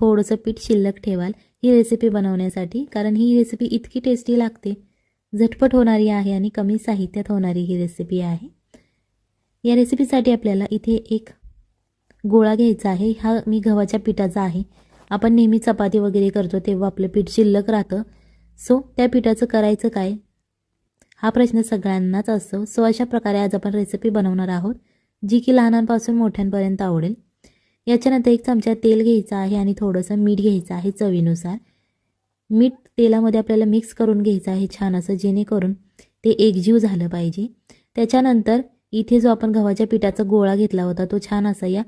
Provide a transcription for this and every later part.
थोडंसं पीठ शिल्लक ठेवाल. ही रेसिपी बनवण्यासाठी कारण ही रेसिपी इतकी टेस्टी लागते. झटपट होणारी आहे आणि कमी साहित्यात होणारी ही रेसिपी आहे. या रेसिपीसाठी आपल्याला इथे एक गोळा घ्यायचा आहे. हा मी गव्हाच्या पिठाचा आहे. आपण नेहमी चपाती वगैरे करतो तेव्हा आपलं पीठ शिल्लक राहतं. सो त्या पिठाचं करायचं काय? हा प्रश्न सगळ्यांनाच असतो. सो अशा प्रकारे आज आपण रेसिपी बनवणार आहोत जी की लहानांपासून मोठ्यांपर्यंत आवडेल. याच्यानंतर एक चमचा तेल घ्यायचं आहे आणि थोडंसं मीठ घ्यायचं आहे चवीनुसार. मीठ तेलामध्ये आपल्याला मिक्स करून घ्यायचं आहे छान असं जेणेकरून ते एकजीव झालं पाहिजे. त्याच्यानंतर इथे जो आपण गव्हाच्या पिठाचा गोळा घेतला होता तो छान असा या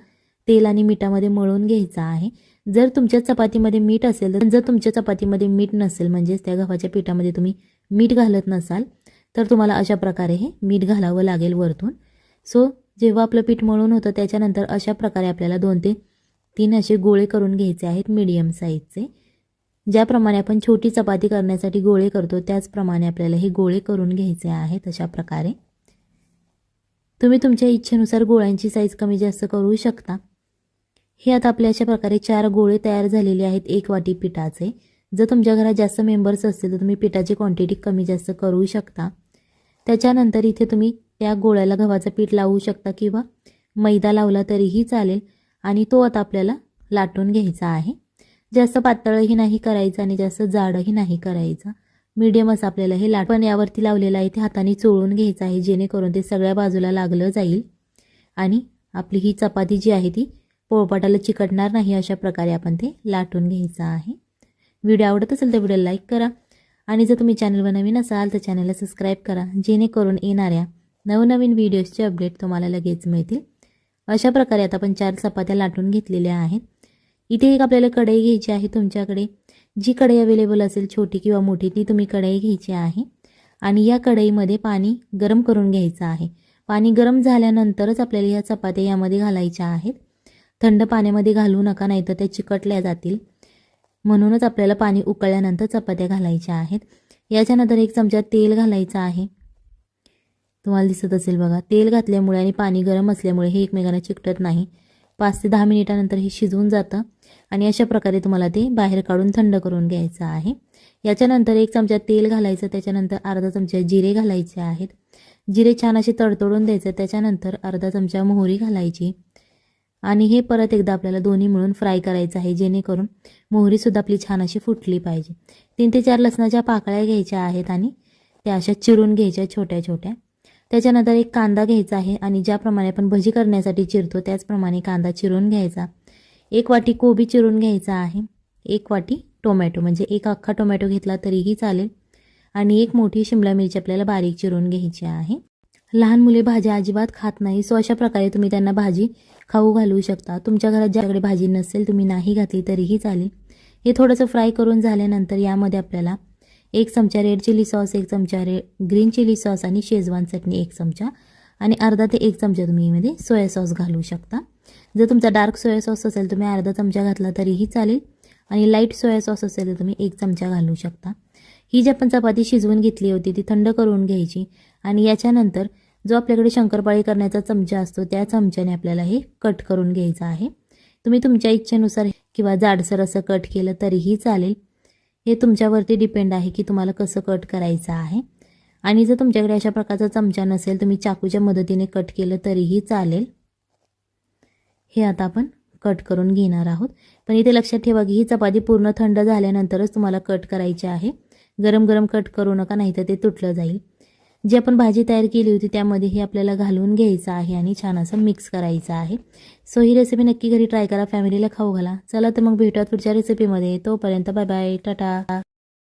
तेल आणि मिठामध्ये मळून घ्यायचा आहे. जर तुमच्या चपातीमध्ये मीठ असेल तर जर तुमच्या चपातीमध्ये मीठ नसेल म्हणजेच त्या गव्हाच्या पिठामध्ये तुम्ही मीठ घालत नसाल तर तुम्हाला अशा प्रकारे हे मीठ घालावं लागेल वरतून. सो जेव्हा आपलं पीठ मळून होतं त्याच्यानंतर अशा प्रकारे आपल्याला दोन ते तीन असे गोळे करून घ्यायचे आहेत मीडियम साईजचे ज्याप्रमाणे आपण छोटी चपाती करण्यासाठी गोळे करतो त्याचप्रमाणे आपल्याला हे गोळे करून घ्यायचे आहेत अशा प्रकारे. तुम्ही तुमच्या इच्छेनुसार गोळ्यांची साईज कमी जास्त करू शकता. हे आता आपल्या अशा प्रकारे चार गोळे तयार झालेले आहेत एक वाटी पिठाचे. जर तुमच्या घरात जास्त मेंबर्स असतील तर तुम्ही पिठाची क्वांटिटी कमी जास्त करू शकता. त्याच्यानंतर इथे तुम्ही त्या गोळ्याला गव्हाचं पीठ लावू शकता किंवा मैदा लावला तरीही चालेल. आणि तो आता आपल्याला लाटून घ्यायचा आहे. जास्त पातळही नाही करायचं आणि जास्त जाडही नाही करायचं. मीडियम असं आपल्याला हे लाट पण यावरती लावलेलं आहे ते हाताने चोळून घ्यायचं आहे जेणेकरून ते सगळ्या बाजूला लागलं जाईल. आणि आपली ही चपाती जी आहे ती पोळपाटाला चिकटणार नाही अशा प्रकारे आपण ते लाटून घ्यायचं आहे. व्हिडिओ आवडत असेल तर व्हिडिओ लाईक करा. आणि जर तुम्ही चॅनलवर नवीन असाल तर चॅनलला सबस्क्राईब करा. जेणेकरून येणाऱ्या नवनवीन व्हिडिओजचे अपडेट तुम्हाला लगेच मिळतील. अशा प्रकारे आता आपण चार चपात्या लाटून घेतलेल्या आहेत. इथे एक आपल्याला कढई घ्यायची आहे तुमच्याकडे. जी कढई अवेलेबल असेल छोटी किंवा मोठी ती तुम्ही कढई घ्यायची आहे. आणि या कढईमध्ये पाणी गरम करून घ्यायचं आहे. पाणी गरम झाल्यानंतरच आपल्याला या चपात्या यामध्ये घालायच्या आहेत. थंड पाण्यामध्ये घालू नका नाही तर त्या चिकटल्या जातील. म्हणूनच आपल्याला पाणी उकळल्यानंतर चपात्या घालायच्या आहेत. याच्यानंतर एक चमचा तेल घालायचं आहे. तुम्हाला दिसत असेल बघा. तेल घातल्यामुळे आणि पाणी गरम असल्यामुळे हे एकमेकांना चिकटत नाही. पाच ते दहा मिनिटानंतर हे शिजवून जातं आणि अशा प्रकारे तुम्हाला ते बाहेर काढून थंड करून घ्यायचं आहे. याच्यानंतर एक चमचा तेल घालायचं त्याच्यानंतर अर्धा चमचा जिरे घालायचे आहेत. जिरे छान असे तडतडून द्यायचं त्याच्यानंतर अर्धा चमचा मोहरी घालायची. आणि हे परत एकदा आपल्याला दोन्ही मिळून फ्राय करायचं आहे जेणेकरून मोहरीसुद्धा आपली छान अशी फुटली पाहिजे. तीन ते चार लसणाच्या पाकळ्या घ्यायच्या आहेत आणि त्या अशा चिरून घ्यायच्या छोट्या छोट्या. त्याच्यानंतर एक कांदा घ्यायचा आहे आणि ज्याप्रमाणे आपण भजी करण्यासाठी चिरतो त्याचप्रमाणे कांदा चिरून घ्यायचा. एक वाटी कोबी चिरून घ्यायचा आहे. एक वाटी टोमॅटो म्हणजे एक अख्खा टोमॅटो घेतला तरीही चालेल. आणि एक मोठी शिमला मिरची आपल्याला बारीक चिरून घ्यायची आहे. लहान मुले भाज्या अजिबात खात नाही सो अशा प्रकारे तुम्ही त्यांना भाजी खाऊ घालू शकता. तुमच्या घरात ज्याकडे भाजी नसेल तुम्ही नाही घातली तरीही चालेल. हे थोडंसं फ्राय करून झाल्यानंतर यामध्ये आपल्याला एक चमचा रेड चिली सॉस एक चमचा रे ग्रीन चिली सॉस आणि शेजवान चटणी एक चमचा. आणि अर्धा ते एक चमचा तुम्ही यामध्ये सोया सॉस घालू शकता. जर तुमचा डार्क सोया सॉस असेल तुम्ही अर्धा चमचा घातला तरीही चालेल. आणि लाइट सोया सॉस असेल तर तुम्ही एक चमचा घालू शकता. ही जी आपण चपाती शिजवून घेतली होती ती थंड करून घ्यायची. आणि याच्यानंतर जो आपल्याकडे शंकरपाळी करण्याचा चमचा असतो त्या चमच्याने आपल्याला हे कट करून घ्यायचं आहे. तुम्ही तुमच्या इच्छेनुसार किंवा जाडसर असं कट केलं तरीही चालेल. हे तुमच्यावरती डिपेंड आहे की तुम्हाला कसं कट करायचं आहे. आणि जर तुमच्याकडे अशा प्रकारचा चमचा नसेल तुम्ही चाकूच्या मदतीने कट केलं तरीही चालेल. हे आता आपण कट करून घेणार आहोत. पण इथे लक्षात ठेवा की ही चपाती पूर्ण थंड झाल्यानंतरच तुम्हाला कट करायची आहे. गरम गरम कट करू नका नाही तर ते तुटलं जाईल. जी आपण भाजी तयार केली होती त्यामध्येही आपल्याला घालून घ्यायचं आहे आणि छान असं मिक्स करायचं आहे. सो ही रेसिपी नक्की घरी ट्राय करा फॅमिलीला खाऊ घाला. चला तर मग भेटूयात पुढच्या रेसिपीमध्ये तोपर्यंत बाय बाय टाटा.